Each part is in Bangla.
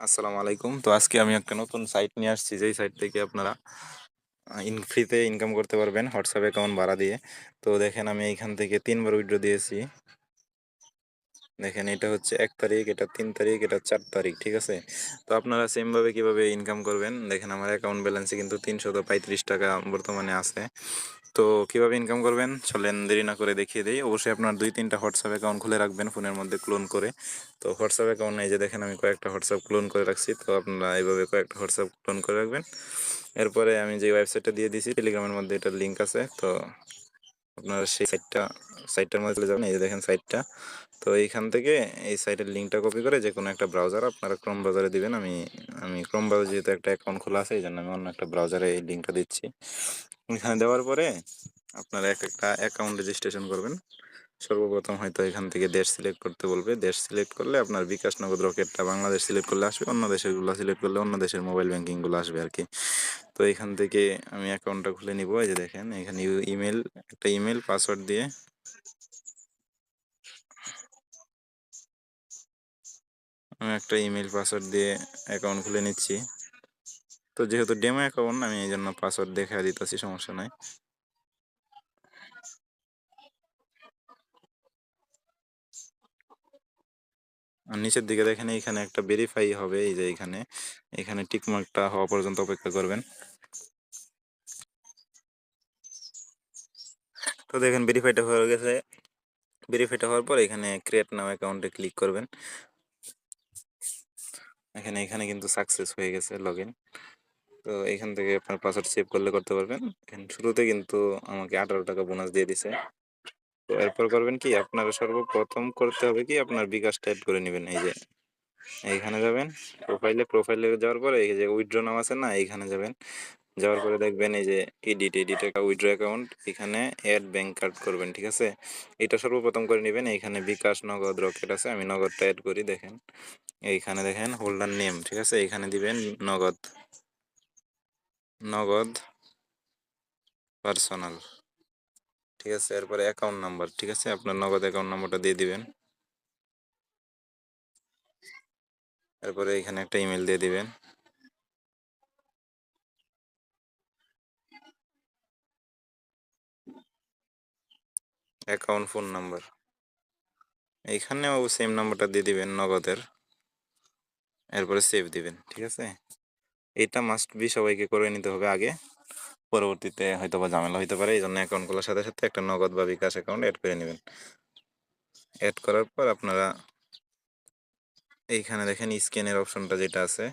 আসসালামু আলাইকুম। তো আজকে আমি একটা নতুন সাইট নিয়ে আসছি, যেই সাইট থেকে আপনারা ইন ফ্রিতে ইনকাম করতে পারবেন হোয়াটসঅ্যাপ অ্যাকাউন্ট ভাড়া দিয়ে। তো দেখেন আমি এইখান থেকে তিনবার উইড্রো দিয়েছি। দেখেন এটা হচ্ছে এক তারিখ, এটা তিন তারিখ, এটা চার তারিখ, ঠিক আছে? তো আপনারা সেমভাবে কীভাবে ইনকাম করবেন? দেখেন আমার অ্যাকাউন্ট ব্যালেন্সে কিন্তু তিনশত পঁয়ত্রিশ টাকা বর্তমানে আছে। তো কীভাবে ইনকাম করবেন? চলেন দেরি না করে দেখিয়ে দিই। অবশ্যই আপনার দুই, তিনটা হোয়াটসঅ্যাপ অ্যাকাউন্ট খুলে রাখবেন, ফোনের মধ্যে ক্লোন করে। তো হোয়াটসঅ্যাপ অ্যাকাউন্ট এই যে দেখেন আমি কয়েকটা হোয়াটসঅ্যাপ ক্লোন করে রাখছি। তো আপনারা এইভাবে কয়েকটা হোয়াটসঅ্যাপ ক্লোন করে রাখবেন। এরপরে আমি যে ওয়েবসাইটটা দিয়ে দিয়েছি টেলিগ্রামের মধ্যে এটার লিঙ্ক আছে। তো আপনারা সেই সাইটটা সাইটটার মধ্যে চলে যাবেন। এই যে দেখেন সাইটটা তো এইখান থেকে এই সাইটের লিঙ্কটা কপি করে যে কোনো একটা ব্রাউজার আপনারা ক্রোম ব্রাউজারে দিবেন। আমি আমি ক্রোম ব্রাউজার যেহেতু একটা অ্যাকাউন্ট খোলা আছে এই জন্য আমি অন্য একটা ব্রাউজারে এই লিঙ্কটা দিচ্ছি। এখানে দেওয়ার পরে আপনারা এক একটা অ্যাকাউন্ট রেজিস্ট্রেশন করবেন। সর্বপ্রথম হয়তো এখান থেকে দেশ সিলেক্ট করতে বলবে। দেশ সিলেক্ট করলে আপনার বিকাশ নগদ রকেটটা বাংলাদেশ সিলেক্ট করলে আসবে, অন্য দেশেরগুলো সিলেক্ট করলে অন্য দেশের মোবাইল ব্যাঙ্কিংগুলো আসবে আর কি। তো এখান থেকে আমি অ্যাকাউন্টটা খুলে নিব। এই যে দেখেন, এখানে ইমেল একটা ইমেল পাসওয়ার্ড দিয়ে আমি একটা ইমেল পাসওয়ার্ড দিয়ে অ্যাকাউন্ট খুলে নিচ্ছি। তো যেহেতু ডেমো অ্যাকাউন্ট আমি এই জন্য পাসওয়ার্ড দেখা দিতেছি, সমস্যা নাই। আর নিচের দিকে দেখেন, এইখানে একটা ভেরিফাই হবে, এই যে এখানে এখানে টিকমার্কটা হওয়া পর্যন্ত অপেক্ষা করবেন। তো দেখেন ভেরিফাইটা হয়ে গেছে। ভেরিফাইটা হওয়ার পর এখানে ক্রিয়েট নাও অ্যাকাউন্টে ক্লিক করবেন। এখানে এখানে কিন্তু সাকসেস হয়ে গেছে লগ তো এখান থেকে আপনার পাসওয়ার্ড সেভ করলে করতে পারবেন। এখানে শুরুতে কিন্তু আমাকে আঠারো টাকা বোনাস দিয়ে দিছে। তো এরপর করবেন কি আপনারা সর্বপ্রথম করতে হবে কি, আপনার বিকাশ টাইপ করে নেবেন। এই যে, এইখানে যাবেন প্রোফাইলে প্রোফাইলে যাওয়ার পরে এই যে উইথড্র নাম আছে না, এইখানে যাবেন। যাওয়ার পরে দেখবেন এই যে এডিট এডিট উইথড্র অ্যাকাউন্ট এখানে অ্যাড ব্যাঙ্ক কার্ড করবেন, ঠিক আছে? এটা সর্বপ্রথম করে নেবেন। এইখানে বিকাশ, নগদ রকেট আছে, আমি নগদটা অ্যাড করি, দেখেন। এইখানে দেখেন হোল্ডার নেম ঠিক আছে? এইখানে দিবেন নগদ। নগদ পার্সোনাল ঠিক আছে? এরপরে অ্যাকাউন্ট নাম্বার ঠিক আছে? আপনার নগদ অ্যাকাউন্ট নাম্বারটা দিয়ে দিবেন। এরপরে এখানে একটা ইমেল দিয়ে দিবেন। অ্যাকাউন্ট ফোন নাম্বার এইখানেও সেম নাম্বারটা দিয়ে দিবেন নগদের। এরপরে সেভ দিবেন, ঠিক আছে? এটা মাস্ট বি সবাইকে করে নিতে হবে আগে। পরবর্তীতে হয়তো বা ঝামেলা হইতে পারে এই জন্য অ্যাকাউন্ট খোলার সাথে সাথে একটা নগদ বা বিকাশ অ্যাকাউন্ট অ্যাড করে নেবেন। অ্যাড করার পর আপনারা এইখানে দেখেন স্ক্যানের অপশনটা যেটা আছে,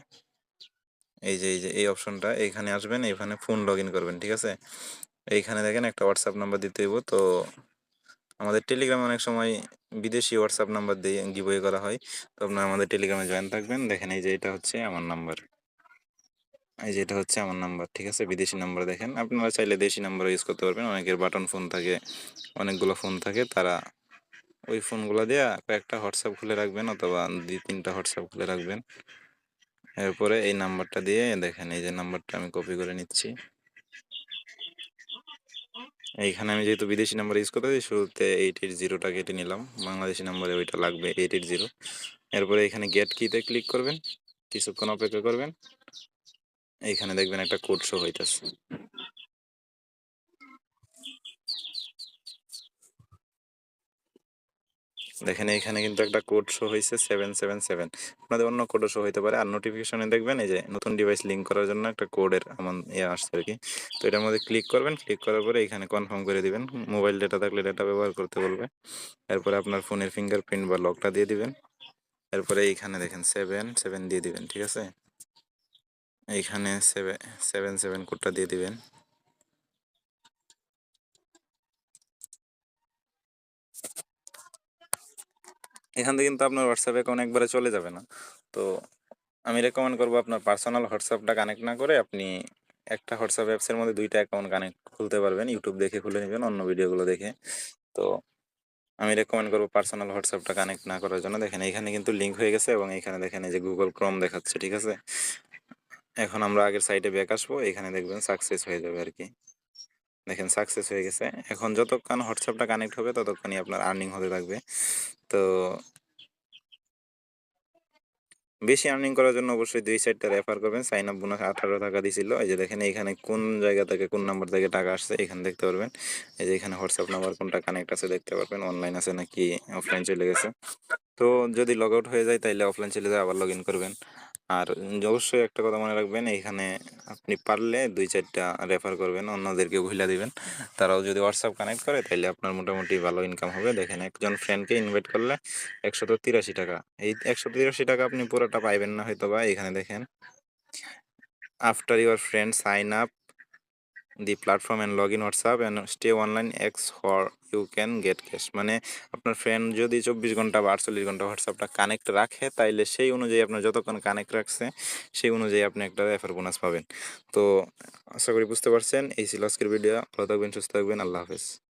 এই যে এই যে, এই অপশনটা এইখানে আসবেন, এইখানে ফোন লগ করবেন, ঠিক আছে? এইখানে দেখেন একটা হোয়াটসঅ্যাপ নাম্বার দিতে হইব, তো আমাদের টেলিগ্রামে অনেক সময় বিদেশি হোয়াটসঅ্যাপ নাম্বার দিয়ে গিভওয়ে করা হয়। তো আপনারা আমাদের টেলিগ্রামে জয়েন থাকবেন। দেখেন এই যে এটা হচ্ছে আমার নাম্বার এই যে এটা হচ্ছে আমার নাম্বার ঠিক আছে? বিদেশি নাম্বার দেখেন। আপনারা চাইলে দেশি নাম্বার ইউজ করতে পারবেন। অনেকের বাটন ফোন থাকে, অনেকগুলো ফোন থাকে। তারা ওই ফোনগুলো দিয়ে কয়েকটা হোয়াটসঅ্যাপ খুলে রাখবেন অথবা দুই তিনটা হোয়াটসঅ্যাপ খুলে রাখবেন। এরপরে এই নাম্বারটা দিয়ে দেখেন, এই যে নাম্বারটা আমি কপি করে নিচ্ছি। এইখানে আমি যেহেতু বিদেশি নাম্বার ইউজ করতে শুরুতে এইট এইট জিরোটা কেটে নিলাম। বাংলাদেশি নাম্বারে ওইটা লাগবে এইট এইট জিরো এরপরে এখানে গেট কিতে ক্লিক করবেন, কিছুক্ষণ অপেক্ষা করবেন। এইখানে দেখবেন একটা কোড শো হইতেছে। দেখেন এখানে কিন্তু একটা কোড শো হয়েছে সেভেন সেভেন সেভেন আপনাদের অন্য কোডও শো হইতে পারে। আর নোটিফিকেশনে দেখবেন এই যে নতুন ডিভাইস লিঙ্ক করার জন্য একটা কোডের আমার ইয়ে আসছে আর কি তো এটার মধ্যে ক্লিক করবেন ক্লিক করার পরে এখানে কনফার্ম করে দিবেন। মোবাইল ডেটা থাকলে ডেটা ব্যবহার করতে বলবে। এরপরে আপনার ফোনের ফিঙ্গারপ্রিন্ট বা লকটা দিয়ে দিবেন। এরপরে এইখানে দেখেন সেভেন সেভেন দিয়ে দিবেন, ঠিক আছে? এইখানে সেভেন সেভেন সেভেন কোডটা দিয়ে দিবেন। এখান থেকে কিন্তু আপনার হোয়াটসঅ্যাপ অ্যাকাউন্ট একবারে চলে যাবে না। তো আমি রেকমেন্ড করব আপনার পার্সোনাল হোয়াটসঅ্যাপটা কানেক্ট না করে আপনি একটা হোয়াটসঅ্যাপ অ্যাপসের মধ্যে দুইটা অ্যাকাউন্ট কানেক্ট খুলতে পারবেন ইউটিউব দেখে খুলে নেবেন, অন্য ভিডিওগুলো দেখে। তো আমি রেকমেন্ড করব পার্সোনাল হোয়াটসঅ্যাপটা কানেক্ট না করার জন্য। দেখেন এখানে কিন্তু লিঙ্ক হয়ে গেছে এবং এখানে দেখেন এই যে গুগল ক্রোম দেখাচ্ছে, ঠিক আছে? এখন আমরা আগের সাইটে ব্যাক আসব, এখানে দেখবেন সাকসেস হয়ে যাবে আর কি দেখেন সাকসেস হয়ে গেছে। এখন যতক্ষণ হোয়াটসঅ্যাপটা কানেক্ট হবে, ততক্ষণই আপনার আর্নিং হতে থাকবে। তো বেশি আর্নিং করার জন্য অবশ্যই দুই সাইডটা রেফার করবেন। সাইন আপ বোনাস আঠারো টাকা দিছিল। এই যে দেখেন, এখানে কোন জায়গা থেকে কোন নাম্বার থেকে টাকা আসছে, এখানে দেখতে পারবেন। এই যে এখানে হোয়াটসঅ্যাপ নাম্বার কোনটা কানেক্ট আছে দেখতে পারবেন। অনলাইন আছে নাকি অফলাইন চলে গেছে। তো যদি লগ আউট হয়ে যায় তাহলে অফলাইন চলে যায়, আবার লগ ইন করবেন। আর অবশ্যই একটা কথা মনে রাখবেন এইখানে আপনি পারলে দুই চারটা রেফার করবেন, অন্যদেরকে ভুলে দিবেন। তারাও যদি হোয়াটসঅ্যাপ কানেক্ট করে তাহলে আপনার মোটামুটি ভালো ইনকাম হবে। দেখেন একজন ফ্রেন্ডকে ইনভাইট করলে একশত তিরাশি টাকা। এই একশো তিরাশি টাকা আপনি পুরোটা পাইবেন না হয়তো বা এখানে দেখেন after your friend sign up the platform and log in WhatsApp and stay online x hour you can get cash মানে আপনার ফ্রেন্ড যদি চব্বিশ ঘণ্টা বা আটচল্লিশ ঘণ্টা হোয়াটসঅ্যাপটা কানেক্ট রাখে, তাইলে সেই অনুযায়ী আপনার যতক্ষণ কানেক্ট রাখছে, সেই অনুযায়ী আপনি একটা রেফার বোনাস পাবেন। তো আশা করি বুঝতে পারছেন। এই ছিল আজকের ভিডিও ভালো থাকবেন, সুস্থ থাকবেন। আল্লাহ হাফেজ।